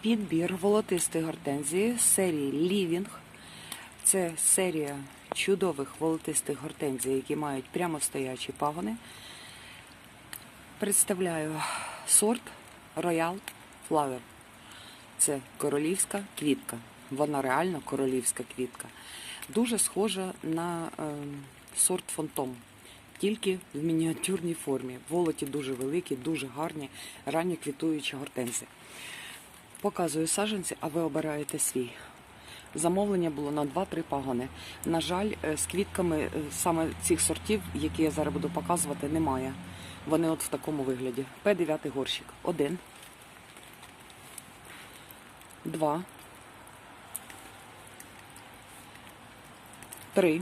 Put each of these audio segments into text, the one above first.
Підбір волотистої гортензії серії Лівінг. Це серія чудових волотистих гортензій, які мають прямостоячі пагони. Представляю сорт Royal Flower. Це королівська квітка. Вона реально королівська квітка. Дуже схожа на е, сорт фантом, тільки в мініатюрній формі. Волоті дуже великі, дуже гарні, ранньо квітуючі гортензії. Показую саджанці, а ви обираєте свій. Замовлення було на 2-3 пагони. На жаль, е, з квітками е, саме цих сортів, які я зараз буду показувати, немає. Вони от в такому вигляді. П9 горщик. Один. Два. Три.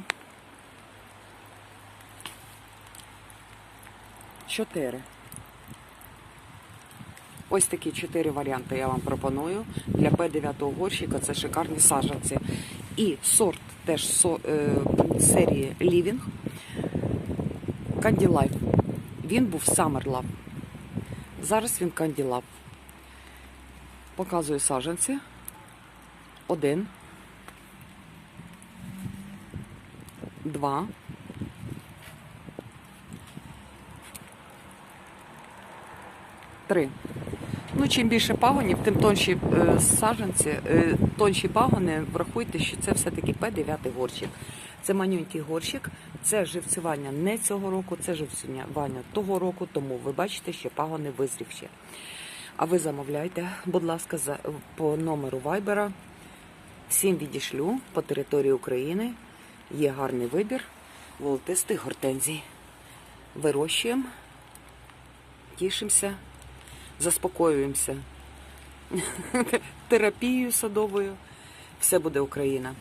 Чотири. Ось такі чотири варіанти я вам пропоную. Для П9 горщика це шикарні саджанці. І сорт теж со, е, серії Living Candy Life. Він був Summer Love. Зараз він Candy Love. Показую саджанці. Один. Два. Три. Ну, чим більше пагонів, тим тонші е, саджанці, е, тонші пагони, врахуйте, що це все-таки П9 горщик. Це манюнький горщик, це живцювання не цього року, це живцювання того року, тому ви бачите, що пагони визрівші. А ви замовляйте, будь ласка, за, по номеру Вайбера. Всім відішлю по території України. Є гарний вибір волотистих гортензій. Вирощуємо, тішимося заспокоюємося терапією садовою. Все буде Україна.